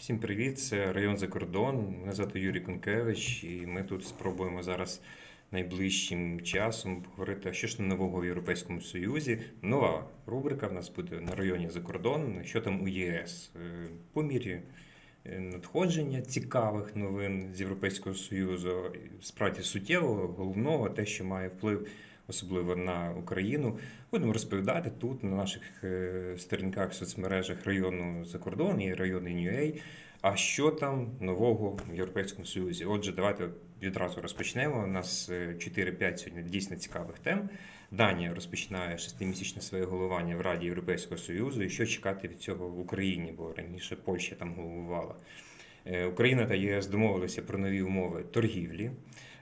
Всім привіт, це район за кордон. Мене звати Юрій Конкевич, і ми тут спробуємо зараз найближчим часом поговорити, що ж нового в Європейському Союзі. Нова рубрика в нас буде на районі за кордон. Що там у ЄС? Е, По мірі е, надходження цікавих новин з Європейського Союзу, справді суттєвого, головного, те, що має вплив. Особливо на Україну, будемо розповідати тут на наших е, сторінках в соцмережах району за кордон і району NUA, а що там нового в Європейському Союзі? Отже, давайте відразу розпочнемо. У нас е, 4-5 сьогодні дійсно цікавих тем. Данія розпочинає шестимісячне своє головування в Раді Європейського Союзу. І що чекати від цього в Україні? Бо раніше Польща там головувала. Е, Україна та єС домовилися про нові умови торгівлі.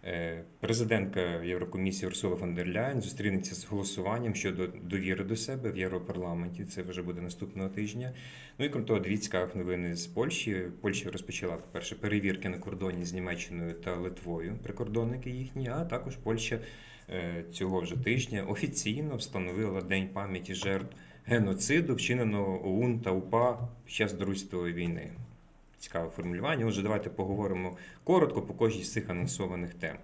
Е, Президентка Єврокомісії Урсула фон дер Ляйн зустрінеться з голосуванням щодо довіри до себе в Європарламенті. Це вже буде наступного тижня. Ну і крім того, дві цікавих новини з Польщі. Польща розпочала, по-перше, перевірки на кордоні з Німеччиною та Литвою, прикордонники їхні, а також Польща е, цього вже тижня офіційно встановила День пам'яті жертв геноциду, вчиненого ОУН та УПА під час Другої війни. Цікаве формулювання. Отже, давайте поговоримо коротко по кожній з цих анонсованих тем.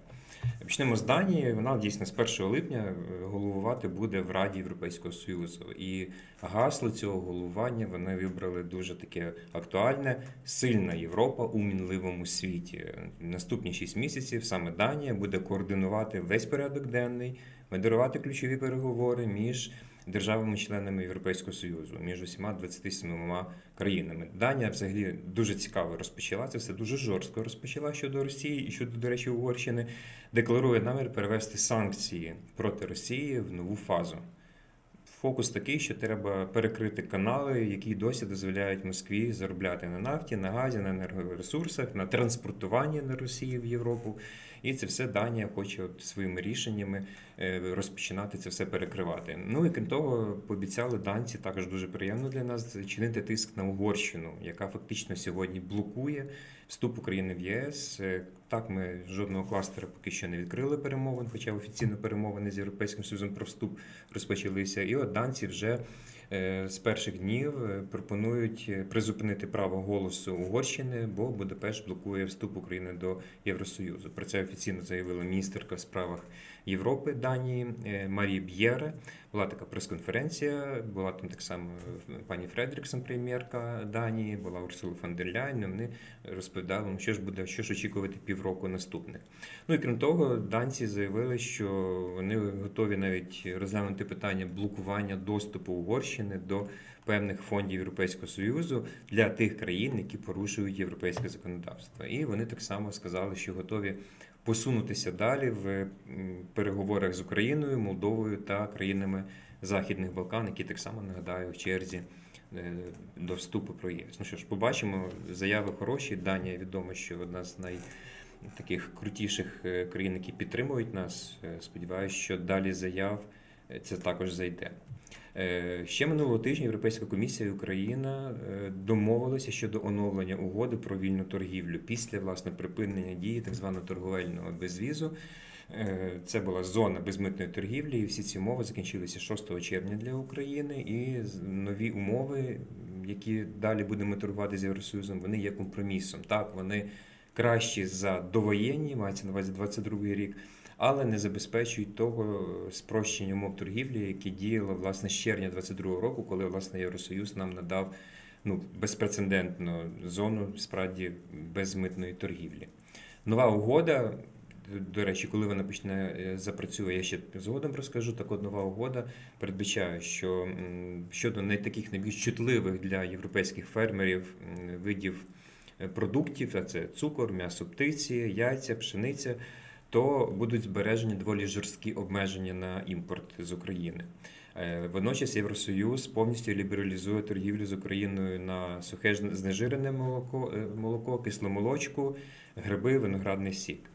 Почнемо з Данії. Вона дійсно з 1 липня е, головувати буде в Раді Європейського Союзу. І гасло цього головування вони вибрали дуже таке актуальне: сильна Європа у мінливому світі. Наступні 6 місяців саме Данія буде координувати весь порядок денний, модерувати ключові переговори між державами-членами Європейського Союзу, між усіма 27 країнами. Данія взагалі дуже цікаво розпочала це все дуже жорстко розпочала щодо Росії і щодо, до речі, Угорщини. Декларує намір перевести санкції проти Росії в нову фазу. Фокус такий, що треба перекрити канали, які досі дозволяють Москві заробляти на нафті, на газі, на енергоресурсах, на транспортуванні на Росії в Європу. І це все Данія хоче от своїми рішеннями е, розпочинати це все перекривати. Ну і крім того, пообіцяли данці також дуже приємно для нас чинити тиск на Угорщину, яка фактично сьогодні блокує вступ України в ЄС. Е, Так, ми жодного кластера поки що не відкрили перемовин, хоча офіційно перемовини з Європейським Союзом про вступ розпочалися. І от данці вже е, з перших днів е, пропонують призупинити право голосу Угорщини, бо Будапешт блокує вступ України до Євросоюзу. Про це офіційно заявила міністерка в справах Європи Данії Марі Б'єре. Була така прес-конференція, була там так само е, пані Фредріксон, прем'єрка Данії, була Урсула фон дер Вони розповідали, що ж буде, що ж очікувати півроку наступних. Ну і крім того, данці заявили, що вони готові навіть розглянути питання блокування доступу Угорщини до певних фондів Європейського Союзу для тих країн, які порушують європейське законодавство. І вони так само сказали, що готові посунутися далі в переговорах з Україною, Молдовою та країнами Західних Балкан, які так само нагадаю в черзі е, до вступу про ЄС. Ну що ж, побачимо, заяви хороші. Данія відомо, що одна з най таких крутіших е, країн, які підтримують нас. Е, Сподіваюся, що далі заяв це також зайде. Е, Ще минулого тижня Європейська комісія і Україна е, домовилися щодо оновлення угоди про вільну торгівлю після власне припинення дії так званого торговельного безвізу. Е, Це була зона безмитної торгівлі, і всі ці умови закінчилися 6 червня для України. І нові умови, які далі будемо торгувати з Євросоюзом, вони є компромісом. Так, вони кращі за довоєнні, мається на увазі 22 рік, але не забезпечують того спрощення умов торгівлі, яке діяло власне з червня 22 року, коли власне Євросоюз нам надав ну, безпрецедентну зону справді безмитної торгівлі. Нова угода. До речі, коли вона почне е, запрацює, я ще згодом розкажу. Так от нова угода передбачає, що щодо не таких найбільш чутливих для європейських фермерів видів е, продуктів, а це цукор, м'ясо птиці, яйця, пшениця, то будуть збережені доволі жорсткі обмеження на імпорт з України. Е, Водночас Євросоюз повністю лібералізує торгівлю з Україною на сухе знежирене молоко, е, молоко, кисломолочку, гриби, виноградний сік.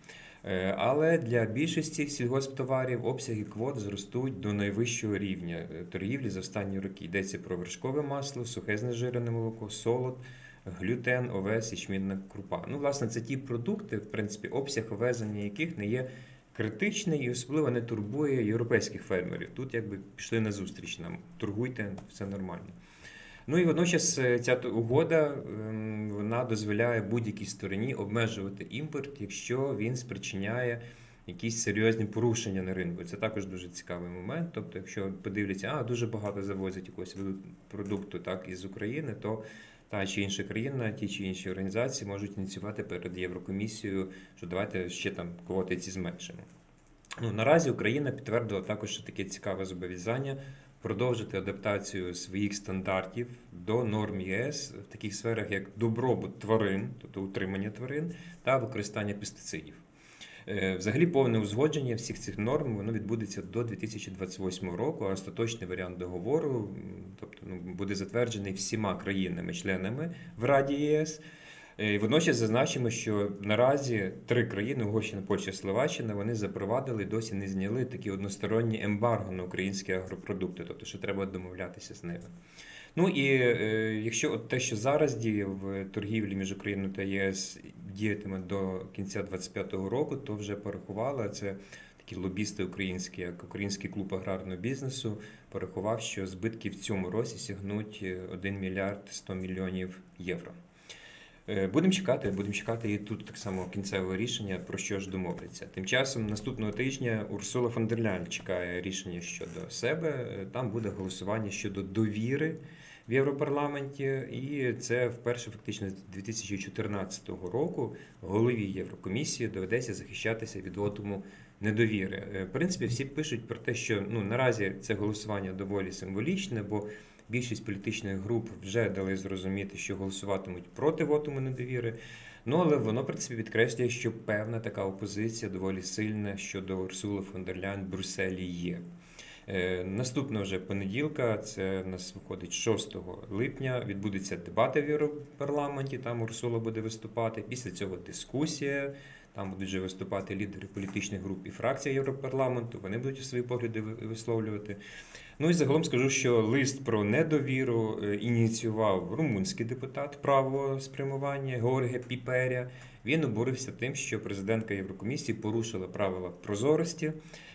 Е, Але для більшості сільгосптоварів обсяги квот зростуть до найвищого рівня торгівлі за останні роки. Йдеться про вершкове масло, сухе знежирене молоко, солод, глютен, овес, ячмінна крупа. Ну, власне, це ті продукти, в принципі, обсяг ввезення яких не є критичний і особливо не турбує європейських фермерів. Тут якби пішли на зустріч нам. Торгуйте, все нормально. Ну і водночас е, ця угода ем, вона дозволяє будь-якій стороні обмежувати імпорт, якщо він спричиняє якісь серйозні порушення на ринку. Це також дуже цікавий момент. Тобто, якщо подивляться, а дуже багато завозять якогось продукту так із України, то та чи інша країна, ті чи інші організації можуть ініціювати перед Єврокомісією, що давайте ще там квоти ці зменшимо. Ну, наразі Україна підтвердила також що таке цікаве зобов'язання продовжити адаптацію своїх стандартів до норм ЄС в таких сферах, як добробут тварин, тобто утримання тварин, та використання пестицидів. Е, Взагалі, повне узгодження всіх цих норм воно відбудеться до 2028 року. А остаточний варіант договору, тобто ну, буде затверджений всіма країнами-членами в Раді ЄС. Е, і Водночас зазначимо, що наразі три країни Угорщина, Польща, Словаччина вони запровадили досі не зняли такі односторонні ембарго на українські агропродукти, тобто що треба домовлятися з ними. Ну і е, якщо от те, що зараз діє в торгівлі між Україною та ЄС, діятиме до кінця 2025 року, то вже порахували це. Такі лобісти українські, як Український клуб аграрного бізнесу, порахував, що збитки в цьому році сягнуть е, 1 мільярд 100 мільйонів євро. Е, Будемо чекати, будемо чекати і тут так само кінцевого рішення, про що ж домовляться. Тим часом наступного тижня Урсула фон дер Ляйн чекає рішення щодо себе. Е, Там буде голосування щодо довіри в Європарламенті, і це вперше фактично з 2014 року голові Єврокомісії доведеться захищатися від вотуму недовіри. Е, В принципі, всі пишуть про те, що ну наразі це голосування доволі символічне, бо більшість політичних груп вже дали зрозуміти, що голосуватимуть проти вотуму недовіри. Ну але воно в принципі підкреслює, що певна така опозиція доволі сильна щодо Урсули фон дер Ляйн в Брюсселі є. Е, Наступного вже понеділка, це у нас виходить 6 липня. Відбудуться дебати в Європарламенті. Там Урсула буде виступати. Після цього дискусія. Там будуть вже виступати лідери політичних груп і фракцій Європарламенту. Вони будуть свої погляди висловлювати. Ну і загалом скажу, що лист про недовіру е, ініціював румунський депутат правого спрямування Георге Піперя. Він обурився тим, що президентка Єврокомісії порушила правила прозорості.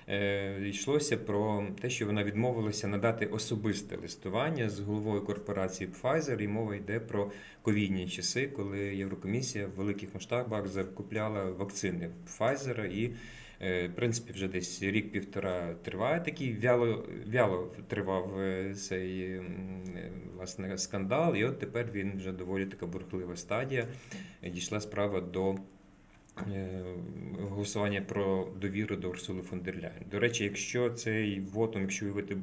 Е, Йшлося про те, що вона відмовилася надати особисте листування з головою корпорації Pfizer, і мова йде про ковідні часи, коли Єврокомісія в великих масштабах закупляла вакцини Pfizer і В принципі, вже десь рік-півтора триває такий вяло, вяло тривав е, цей е, власне скандал, і от тепер він вже доволі така бурхлива стадія. Е, Дійшла справа до е, голосування про довіру до Урсули фон дер Ляйн. До речі, якщо цей вотум, якщо уявити,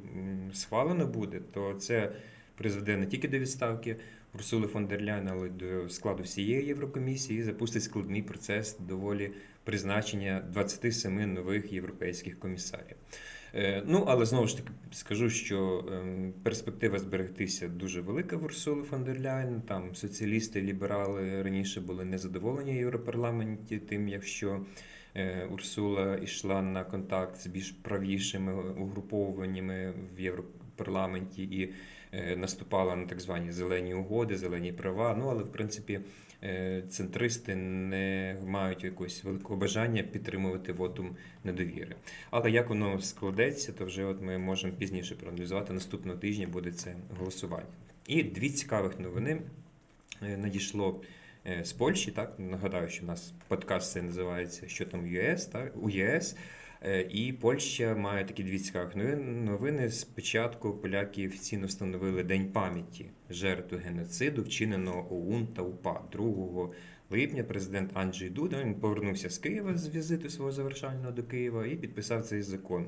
схвалено буде, то це призведе не тільки до відставки Урсули фон дер Ляйн, до складу всієї Єврокомісії і запустить складний процес доволі призначення 27 нових європейських комісарів. Е, Ну, але знову ж таки скажу, що ем, перспектива зберегтися дуже велика в Урсули фон дер Ляйн. Там соціалісти, ліберали раніше були незадоволені Європарламенті тим, якщо Урсула йшла на контакт з більш правішими угруповуваннями в Європарламенті і е, наступала на так звані зелені угоди, зелені права. Ну, але в принципі е, центристи не мають якогось великого бажання підтримувати вотум недовіри. Але як воно складеться, то вже от ми можемо пізніше проаналізувати. Наступного тижня буде це голосування. І дві цікавих новини е, надійшло е, з Польщі. Так нагадаю, що у нас подкаст це називається Що там ЄС, так у ЄС. Е, І Польща має такі дві цікаві новин- новини. Спочатку поляки офіційно встановили День пам'яті жертв геноциду, вчиненого ОУН та УПА 2 липня. Президент Анджей Дуда він повернувся з Києва з візиту свого завершального до Києва і підписав цей закон.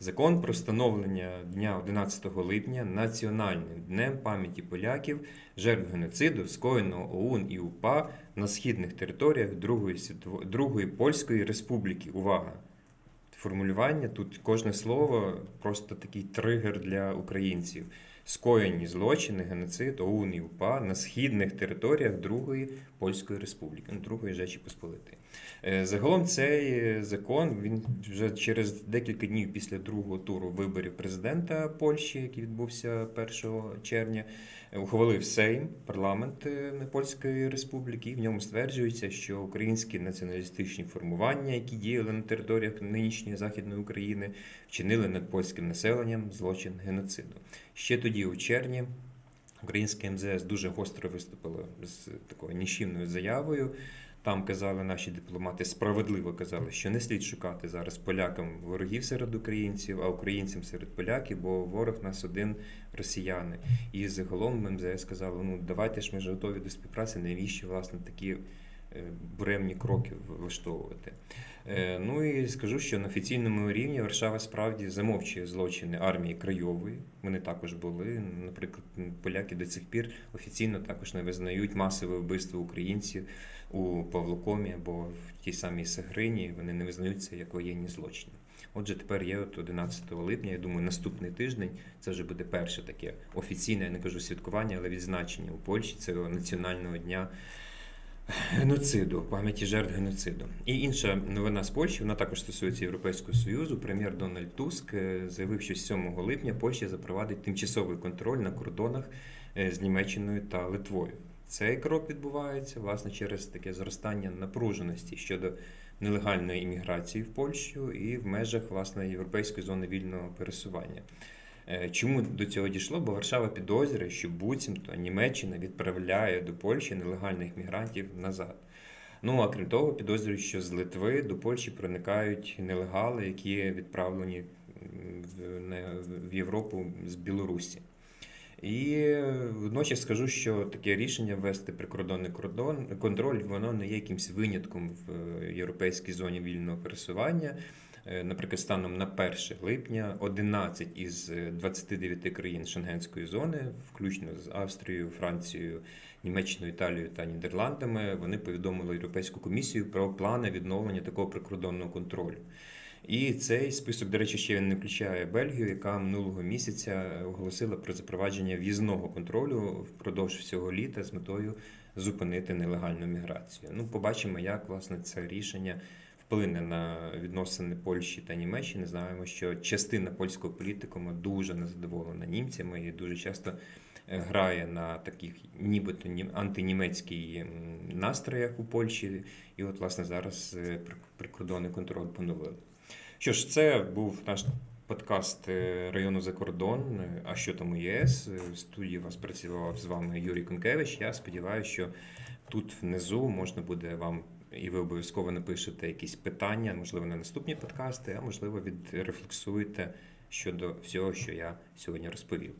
Закон про встановлення дня 11 липня національним днем пам'яті поляків, жертв геноциду, скоєного ОУН і УПА на східних територіях Другої, світово... Другої Польської Республіки. Увага! Формулювання тут кожне слово просто такий тригер для українців. Скоєні злочини, геноцид, ОУН і УПА на східних територіях Другої Польської Республіки, ну, Другої Жечі Посполитої. Е, Загалом цей закон він вже через декілька днів після другого туру виборів президента Польщі, який відбувся 1 червня, ухвалив Сейм, парламент е, Польської Республіки, і в ньому стверджується, що українські націоналістичні формування, які діяли на територіях нинішньої Західної України, вчинили над польським населенням злочин геноциду. Ще тоді, у червні, Українське МЗС дуже гостро виступило з такою ніщівною заявою. Там казали наші дипломати, справедливо казали, що не слід шукати зараз полякам ворогів серед українців, а українцям серед поляків, бо ворог нас один росіяни. І загалом МЗС сказали, ну давайте ж ми ж готові до співпраці, навіщо власне такі буремні кроки влаштовувати. Е, Ну і скажу, що на офіційному рівні Варшава справді замовчує злочини армії Крайової. Вони також були. Наприклад, поляки до цих пір офіційно також не визнають масове вбивство українців у Павлокомі або в тій самій Сагрині. Вони не визнають це як воєнні злочини. Отже, тепер є от 11 липня. Я думаю, наступний тиждень це вже буде перше таке офіційне, я не кажу святкування, але відзначення у Польщі цього національного дня геноциду, пам'яті жертв геноциду. І інша новина з Польщі, вона також стосується Європейського Союзу. Прем'єр Дональд Туск е, заявив, що з 7 липня Польща запровадить тимчасовий контроль на кордонах е, з Німеччиною та Литвою. Цей крок відбувається власне через таке зростання напруженості щодо нелегальної імміграції в Польщу і в межах власне європейської зони вільного пересування. Е, Чому до цього дійшло? Бо Варшава підозрює, що буцімто Німеччина відправляє до Польщі нелегальних мігрантів назад. Ну а крім того, підозрюють, що з Литви до Польщі проникають нелегали, які відправлені в, Європу з Білорусі. І е, водночас скажу, що таке рішення ввести прикордонний кордон контроль, воно не є якимось винятком в е, європейській зоні вільного пересування. Е, Наприклад, станом на 1 липня 11 із е, 29 країн Шенгенської зони, включно з Австрією, Францією, Німеччиною, Італією та Нідерландами, вони повідомили Європейську комісію про плани відновлення такого прикордонного контролю. І цей список, до речі, ще не включає Бельгію, яка минулого місяця оголосила про запровадження в'їзного контролю впродовж всього літа з метою зупинити нелегальну міграцію. Ну, побачимо, як власне це рішення вплине на відносини Польщі та Німеччини. Знаємо, що частина польського політикума дуже незадоволена німцями і дуже часто е, грає на таких нібито нім- антинімецьких настроях у Польщі. І от, власне, зараз е, прикордонний контроль поновили. Що ж, це був наш подкаст е, району за кордон. А що там у ЄС? В студії вас працював з вами Юрій Конкевич. Я сподіваюся, що тут внизу можна буде вам. І ви обов'язково напишете якісь питання, можливо, на наступні подкасти, а можливо, відрефлексуєте щодо всього, що я сьогодні розповів.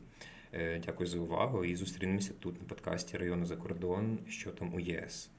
Е, Дякую за увагу і зустрінемося тут на подкасті району за кордон, що там у ЄС.